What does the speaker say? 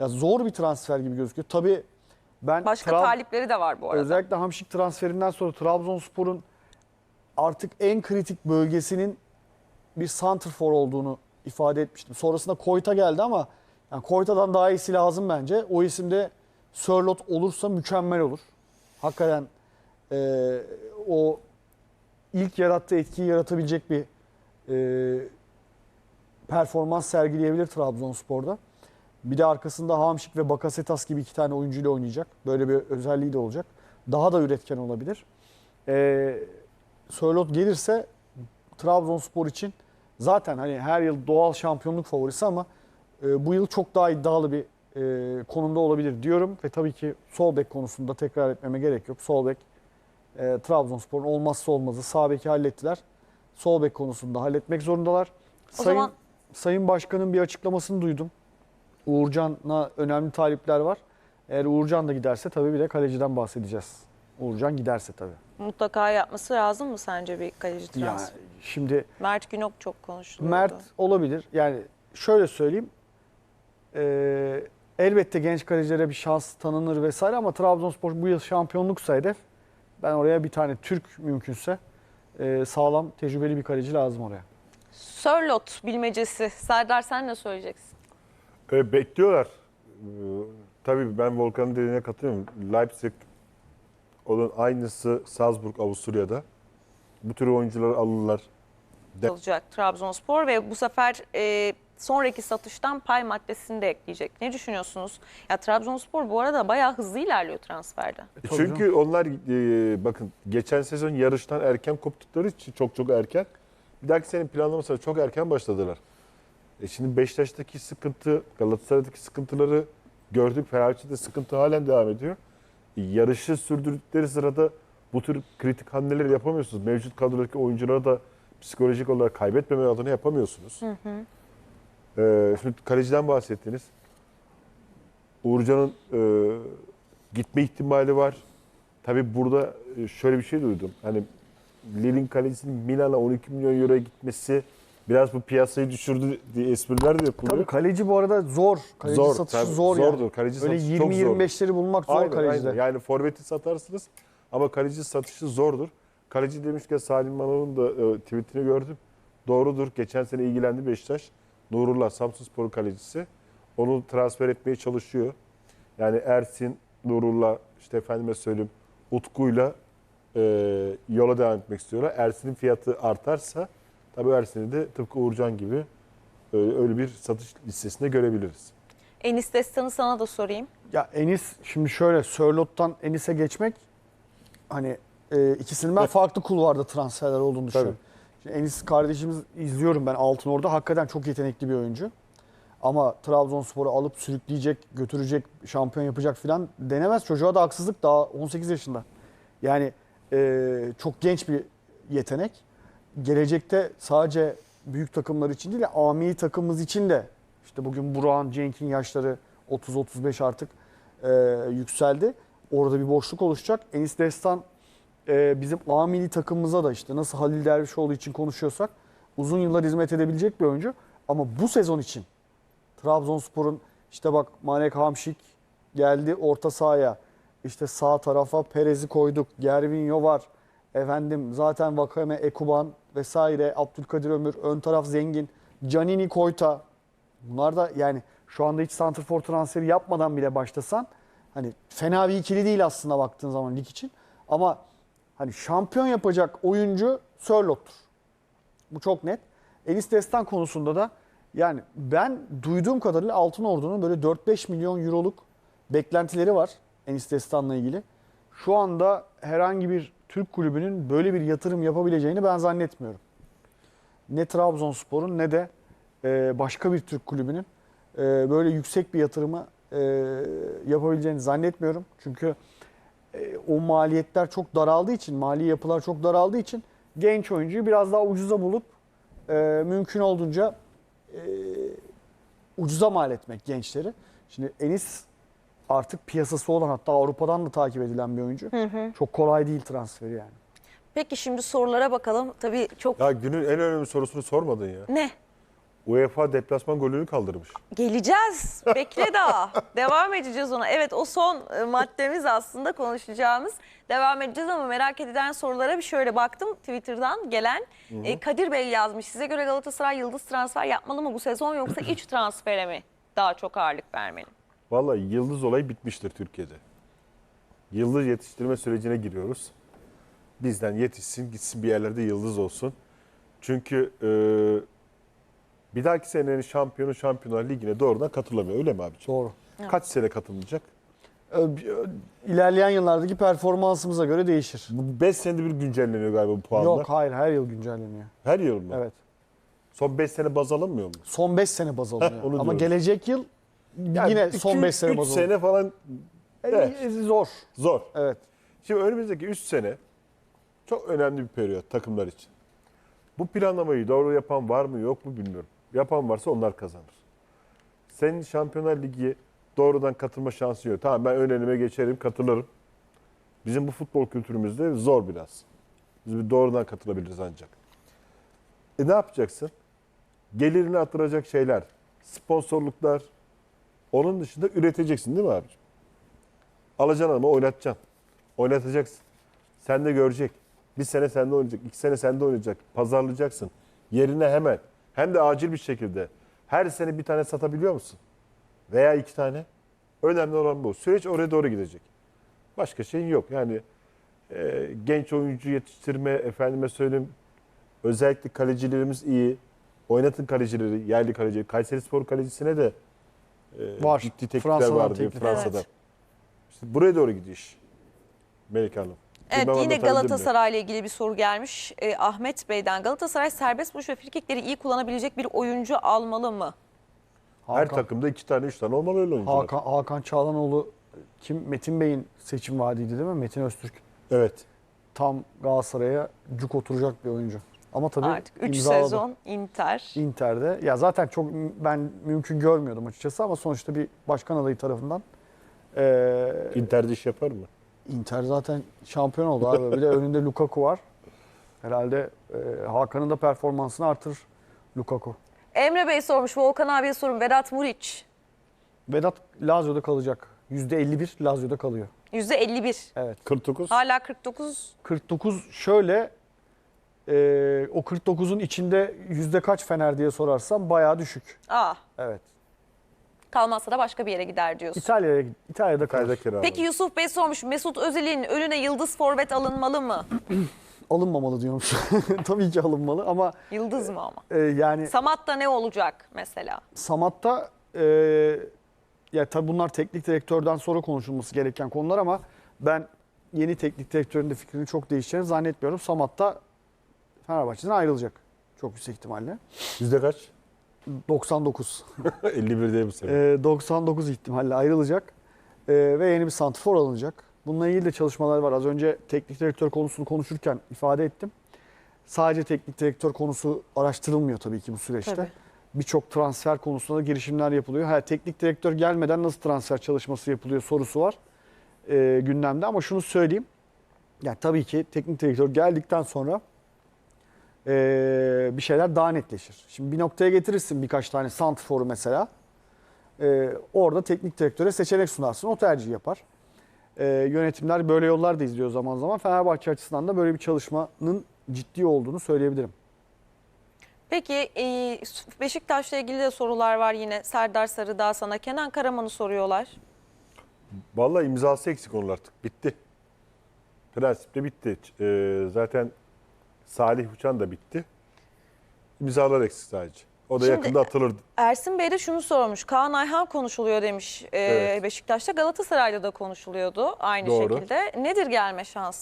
Ya zor bir transfer gibi gözüküyor. Tabii ben Başka Trab- talipleri de var bu arada. özellikle Hamşik transferinden sonra Trabzonspor'un artık en kritik bölgesinin bir santrfor olduğunu ifade etmiştim. Sonrasında Koyta geldi ama yani Koyta'dan daha iyisi lazım bence. O isimde Sörlot olursa mükemmel olur. Hakikaten e, o ilk yarattığı etkiyi yaratabilecek bir e, performans sergileyebilir Trabzonspor'da. Bir de arkasında Hamşik ve Bakasetas gibi iki tane oyuncuyla oynayacak. Böyle bir özelliği de olacak. Daha da üretken olabilir. Ee, Sörloth gelirse Trabzonspor için zaten hani her yıl doğal şampiyonluk favorisi ama e, bu yıl çok daha iddialı bir e, konumda olabilir diyorum. Ve tabii ki sol bek konusunda tekrar etmeme gerek yok. Sol bek e, Trabzonspor'un olmazsa olmazı. Sağ beki hallettiler. Sol bek konusunda halletmek zorundalar. O Sayın, zaman- Sayın Başkan'ın bir açıklamasını duydum. Uğurcan'a önemli talipler var. Eğer Uğurcan da giderse tabii bir de kaleciden bahsedeceğiz. Uğurcan giderse tabii. Mutlaka yapması lazım mı sence bir kaleci Yani transferi? şimdi Mert Günok çok konuşuluyordu. Mert olabilir. Yani şöyle söyleyeyim. Ee, elbette genç kalecilere bir şans tanınır vesaire ama Trabzonspor bu yıl şampiyonluksa hedef ben oraya bir tane Türk mümkünse e, sağlam tecrübeli bir kaleci lazım oraya. Sörlot bilmecesi. Serdar sen ne söyleyeceksin? E, bekliyorlar. E, tabii ben Volkan'ın dediğine katılıyorum. Leipzig onun aynısı Salzburg Avusturya'da. Bu tür oyuncuları alırlar. De- olacak Trabzonspor ve bu sefer e, sonraki satıştan pay maddesini de ekleyecek. Ne düşünüyorsunuz? Ya Trabzonspor bu arada bayağı hızlı ilerliyor transferde. tabii Çünkü onlar e, bakın geçen sezon yarıştan erken koptukları için çok çok erken. Bir dahaki sene planlamasına çok erken başladılar. E şimdi Beşiktaş'taki sıkıntı, Galatasaray'daki sıkıntıları gördük. Fenerbahçe'de sıkıntı halen devam ediyor. E, yarışı sürdürdükleri sırada bu tür kritik hamleleri yapamıyorsunuz. Mevcut kadrodaki oyuncuları da psikolojik olarak kaybetmeme adına yapamıyorsunuz. E, şimdi kaleciden bahsettiniz. Uğurcan'ın e, gitme ihtimali var. Tabii burada e, şöyle bir şey duydum. Hani Lille'in kalecisinin Milan'a 12 milyon euroya gitmesi biraz bu piyasayı düşürdü diye espriler de yapılıyor. Tabii kaleci bu arada zor. Kaleci zor, satışı tabii, zor zordur. yani. Kaleci Öyle satışı çok zor. 20-25'leri bulmak zor Aynen, kalecide. aynen. Yani forveti satarsınız ama kaleci satışı zordur. Kaleci demişken Salim Manov'un da e, tweetini gördüm. Doğrudur. Geçen sene ilgilendi Beşiktaş. Nurullah Samsunspor kalecisi. Onu transfer etmeye çalışıyor. Yani Ersin, Nurullah, işte efendime söyleyeyim Utku'yla e, yola devam etmek istiyorlar. Ersin'in fiyatı artarsa tabii Ersin'i de tıpkı Uğurcan gibi e, öyle bir satış listesinde görebiliriz. Enis Destan'ı sana da sorayım. Ya Enis şimdi şöyle Sörlot'tan Enis'e geçmek hani e, ikisinin ben Evet. farklı kulvarda transferler olduğunu düşünüyorum. Şimdi Enis kardeşimiz izliyorum ben Altınordu'da hakikaten çok yetenekli bir oyuncu. Ama Trabzonspor'u alıp sürükleyecek, götürecek, şampiyon yapacak filan denemez. Çocuğa da haksızlık daha 18 yaşında. Yani e, çok genç bir yetenek. Gelecekte sadece büyük takımlar için değil, ami takımımız için de işte bugün Burak'ın, Cenk'in yaşları 30-35 artık e, yükseldi. Orada bir boşluk oluşacak. Enis Destan e, bizim A milli takımımıza da işte nasıl Halil Dervişoğlu için konuşuyorsak uzun yıllar hizmet edebilecek bir oyuncu. Ama bu sezon için Trabzonspor'un işte bak Manek Hamşik geldi orta sahaya. İşte sağ tarafa Perez'i koyduk. Gervinho var. Efendim zaten Vakame, Ekuban vesaire. Abdülkadir Ömür. Ön taraf zengin. Canini Koyta. Bunlar da yani şu anda hiç santrfor transferi yapmadan bile başlasan hani fena bir ikili değil aslında baktığın zaman lig için. Ama hani şampiyon yapacak oyuncu Sörlot'tur. Bu çok net. Enis Destan konusunda da yani ben duyduğum kadarıyla Altın Ordu'nun böyle 4-5 milyon euroluk beklentileri var Enis Destan'la ilgili. Şu anda herhangi bir Türk kulübünün böyle bir yatırım yapabileceğini ben zannetmiyorum. Ne Trabzonspor'un ne de e, başka bir Türk kulübünün e, böyle yüksek bir yatırımı e, yapabileceğini zannetmiyorum. Çünkü o maliyetler çok daraldığı için, mali yapılar çok daraldığı için genç oyuncuyu biraz daha ucuza bulup mümkün olduğunca ucuza mal etmek gençleri. Şimdi Enis artık piyasası olan hatta Avrupa'dan da takip edilen bir oyuncu. Çok kolay değil transferi yani. Peki şimdi sorulara bakalım. Tabii çok Ya günün en önemli sorusunu sormadın ya. ne? UEFA deplasman golünü kaldırmış. Geleceğiz. Bekle daha. Devam edeceğiz ona. Evet o son e, maddemiz aslında konuşacağımız. Devam edeceğiz ama merak edilen sorulara bir şöyle baktım Twitter'dan gelen. E, Kadir Bey yazmış. Size göre Galatasaray yıldız transfer yapmalı mı bu sezon yoksa iç transfere mi daha çok ağırlık vermeli? Vallahi yıldız olayı bitmiştir Türkiye'de. Yıldız yetiştirme sürecine giriyoruz. Bizden yetişsin, gitsin bir yerlerde yıldız olsun. Çünkü e, bir dahaki senenin şampiyonu Şampiyonlar Ligi'ne doğrudan katılamıyor. Öyle mi abiciğim? Doğru. Kaç sene katılmayacak? Ö- ö- İlerleyen yıllardaki performansımıza göre değişir. Bu 5 senede bir güncelleniyor galiba bu puanlar. Yok hayır her yıl güncelleniyor. Her yıl mı? Evet. Son 5 sene baz alınmıyor mu? Son 5 sene baz alınıyor. onu Ama diyorum. gelecek yıl yine son 5 sene 3 baz alınıyor. sene falan E, Zor. zor. Evet. Şimdi önümüzdeki 3 sene çok önemli bir periyot takımlar için. Bu planlamayı doğru yapan var mı yok mu bilmiyorum. Yapan varsa onlar kazanır. Senin Şampiyonlar Ligi doğrudan katılma şansı yok. Tamam ben ön elime geçerim katılırım. Bizim bu futbol kültürümüzde zor biraz. Biz bir doğrudan katılabiliriz ancak. E ne yapacaksın? Gelirini artıracak şeyler, sponsorluklar. Onun dışında üreteceksin değil mi abiciğim? Alacaksın ama oynatacaksın. Oynatacaksın. Sen de görecek. Bir sene sende oynayacak, iki sene sende oynayacak. Pazarlayacaksın. Yerine hemen. Hem de acil bir şekilde. Her sene bir tane satabiliyor musun? Veya iki tane. Önemli olan bu. Süreç oraya doğru gidecek. Başka şeyin yok. Yani e, genç oyuncu yetiştirme, efendime söyleyeyim, özellikle kalecilerimiz iyi. Oynatın kalecileri, yerli kalecileri. Kayseri Spor kalecisine de e, Var. ciddi teklifler Fransa'dan var diyor teklif. Fransa'da. Evet. İşte buraya doğru gidiyor iş. Melike Hanım. Evet Bilmem yine anlatabildim mi? Galatasaray ile ilgili bir soru gelmiş. E, Ahmet Bey'den Galatasaray serbest vuruş ve frikikleri iyi kullanabilecek bir oyuncu almalı mı? Her Hakan, takımda iki tane, üç tane olmalı öyle oyuncular. Hakan, Hakan Çağlanoğlu kim? Metin Bey'in seçim vaadiydi değil mi? Metin Öztürk. Evet. Tam Galatasaray'a cuk oturacak bir oyuncu. Ama tabii Artık 3 imzaladı. sezon Inter. Inter'de. Ya zaten çok ben mümkün görmüyordum açıkçası ama sonuçta bir başkan adayı tarafından eee Inter'de iş yapar mı? Inter zaten şampiyon oldu abi. Bir de önünde Lukaku var. Herhalde eee, Hakan'ın da performansını artırır Lukaku. Emre Bey sormuş Volkan abiye sorun Vedat Muriç. Vedat Lazio'da kalacak. %51 Lazio'da kalıyor. %51. Evet. 49. Hala 49. 49 şöyle eee, o 49'un içinde yüzde kaç Fener diye sorarsam bayağı düşük. Aa, Evet. kalmazsa da başka bir yere gider diyorsun. İtalya'ya İtalya'da kalır. Kayda kiralı. Peki Yusuf Bey sormuş Mesut Özil'in önüne yıldız forvet alınmalı mı? Alınmamalı diyormuş. Tabii ki alınmalı ama Yıldız mı ama? e, yani Samat'ta ne olacak mesela? Samat'ta e, ya tabii bunlar teknik direktörden sonra konuşulması gereken konular ama ben yeni teknik direktörün de fikrini çok değişeceğini zannetmiyorum. Samat'ta Fenerbahçe'den ayrılacak çok yüksek ihtimalle. Yüzde kaç? 99. 51 diye bu sene. E, 99 ihtimalle ayrılacak E, ve yeni bir santrfor alınacak. Bununla ilgili de çalışmalar var. Az önce teknik direktör konusunu konuşurken ifade ettim. Sadece teknik direktör konusu araştırılmıyor tabii ki bu süreçte. Birçok transfer konusunda da girişimler yapılıyor. Ha, teknik direktör gelmeden nasıl transfer çalışması yapılıyor sorusu var e, gündemde. Ama şunu söyleyeyim. Yani tabii ki teknik direktör geldikten sonra e, bir şeyler daha netleşir. Şimdi bir noktaya getirirsin birkaç tane santrforu mesela. E, orada teknik direktöre seçenek sunarsın. O tercih yapar. E, yönetimler böyle yollar da izliyor zaman zaman. Fenerbahçe açısından da böyle bir çalışmanın ciddi olduğunu söyleyebilirim. Peki e, Beşiktaş'la ilgili de sorular var yine. Serdar Sarıdağ sana Kenan Karaman'ı soruyorlar. Vallahi imzası eksik onlar artık. Bitti. Prensipte bitti. Ee, zaten Salih Uçan da bitti. İmzalar eksik sadece. O da Şimdi- yakında atılır. Ersin Bey de şunu sormuş. Kaan Ayhan konuşuluyor demiş e, Evet. Beşiktaş'ta. Galatasaray'da da konuşuluyordu aynı Doğru. şekilde. Nedir gelme şansı?